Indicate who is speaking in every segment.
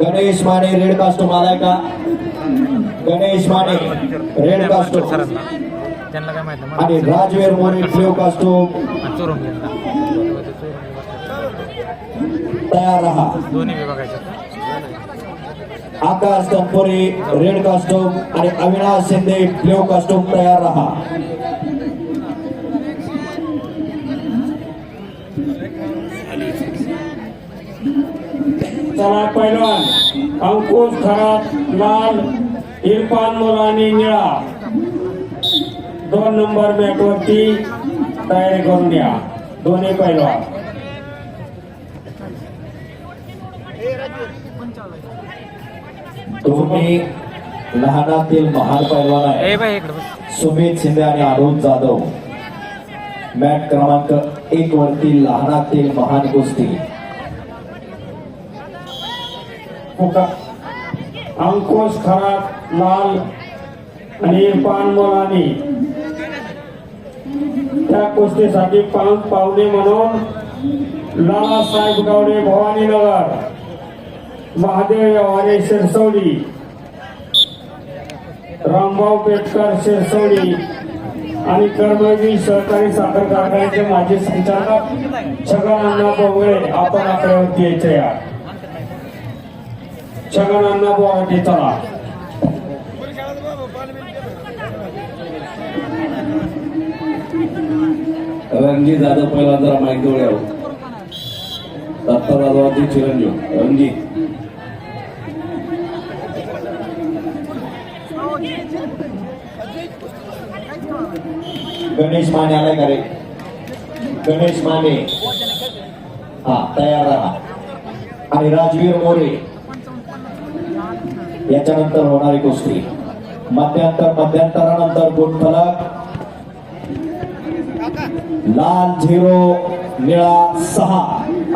Speaker 1: Ganesh Mane red costume आलाय का Ganesh Mane red costume
Speaker 2: त्यांना काय माहिती
Speaker 1: आणि राजवीर मोरे ब्ल्यू कास्टूम
Speaker 2: चोरून घेतला
Speaker 1: तयार राहा
Speaker 2: दोन्ही विभागाचे
Speaker 1: आकाश तनपुरे रेड कास्टूम आणि अविनाश शिंदे ब्ल्यू कास्टूम तयार राहा
Speaker 3: चला पैलवान अंकुश खरात लाल इरफान मुलानी निळा. दोन नंबर मॅट वरती तयारी करून द्या. दोन्ही पैलवान.
Speaker 1: तुम्ही लहानातील महान पैलवान आहे. सुमित शिंदे आणि अरुण जाधव. मॅट क्रमांक एक वरती लहानातील महान कुस्ती.
Speaker 3: अंकुश खरात लाल आणि इरफान मुलानी. त्या कुस्तीसाठी पाच पाहुणे म्हणून लालासाहेब गावडे भवानीनगर महादेव व्यवहारे शिरसवडी रामभाऊ पेटकर शिरसवडी आणि कर्मवीर सहकारी साखर कारखान्याचे माजी संचालक छगन अण्णा बोंगळे आपण आपल्यावरती यायचे या. छगनांना अण्णा बोराटे चला
Speaker 4: रणजित जाधव पहिला जरा माहिती जवळ यावं दत्ता जाधवाची चिरंजीव रणजित
Speaker 1: गणेश माने आलाय का रे गणेश माने हा तयार राहा आणि राजवीर मोरे याच्यानंतर होणारी कुस्ती मध्यांतर मध्यांतरानंतर गुणफलक लाल झिरो निळा सहा.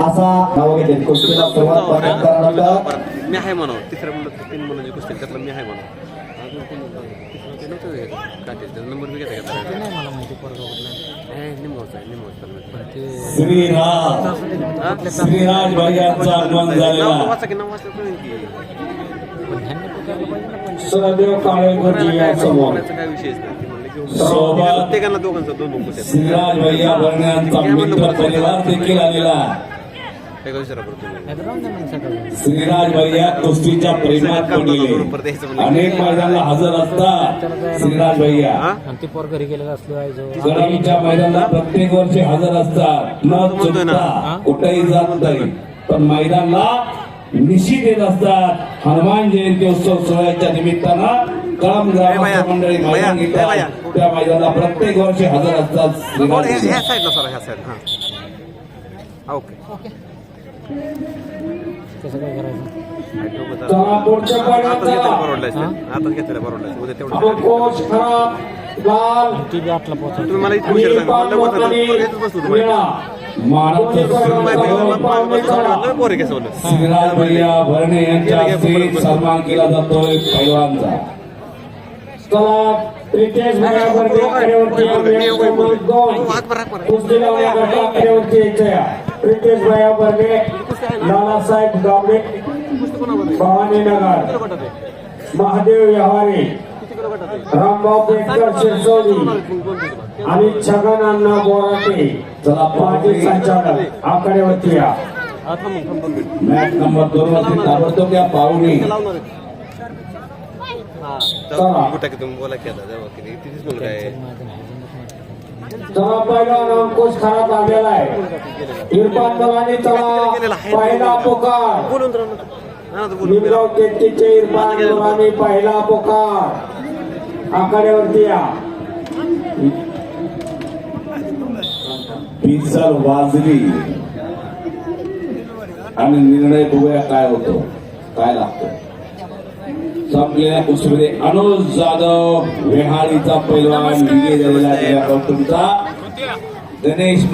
Speaker 1: असा नाव घेते कुस्तीला सुरुवात मध्यांतरानंतर.
Speaker 5: मी आहे तीन कुस्ती. त्यातला मी आहे
Speaker 4: श्रीराम. श्रीराज भैयांचं आगमन
Speaker 5: नाव
Speaker 4: झालेला
Speaker 3: समोर
Speaker 4: सोबत श्रीराज भैया भरण्यांचा मित्र परिवार देखील आलेला श्रीराज भैया कुस्तीच्या प्रेमात पडलेले अनेक मैदानाला हजर असतात श्रीराज भैया गरमच्या मैदानाला प्रत्येक वर्षी हजर असतात. न. चुकता कुठेही जात नाही. पण मैदानाला निश्चित येत असतात. हनुमान जयंती उत्सव सोहळ्याच्या निमित्तानं ग्रामस्थ मंडळी मैदान. घेतात त्या मैदानाला प्रत्येक वर्षी हजर असतात
Speaker 5: हा. ओके. मला
Speaker 4: भैया भरणे यांच्या हस्ते सन्मान केला जातोय पैलवानचा
Speaker 3: रितेश भैया दोन कुस्ती लावण्याकरता या रितेश भैया बर्गे लालासाहेब गावडे भवानीनगर महादेव यहारे रामभाऊ पेटकर शिरसोली आणि छगन अण्णा बोराटे
Speaker 4: चला
Speaker 3: माजी संचालक आकड्यावरती या
Speaker 4: मॅच नंबर दोन वरती ताबडतोब या पाहुणे
Speaker 3: चला. पहिला अंकुश खरा आलेला आहे. इरफान मलानी चला. पहिला पुकार. निमगाव केतकीचे इरफान मलानी पहिला पुकार. आकड्यावरती या.
Speaker 4: पिसर वाजली आणि निर्णय बघूया काय होतो काय लागतो. संपलेल्या कुस्तीमध्ये अनुज जाधव वेहाळीचा पैलवान विजय झालेला कौतुकचा गणेश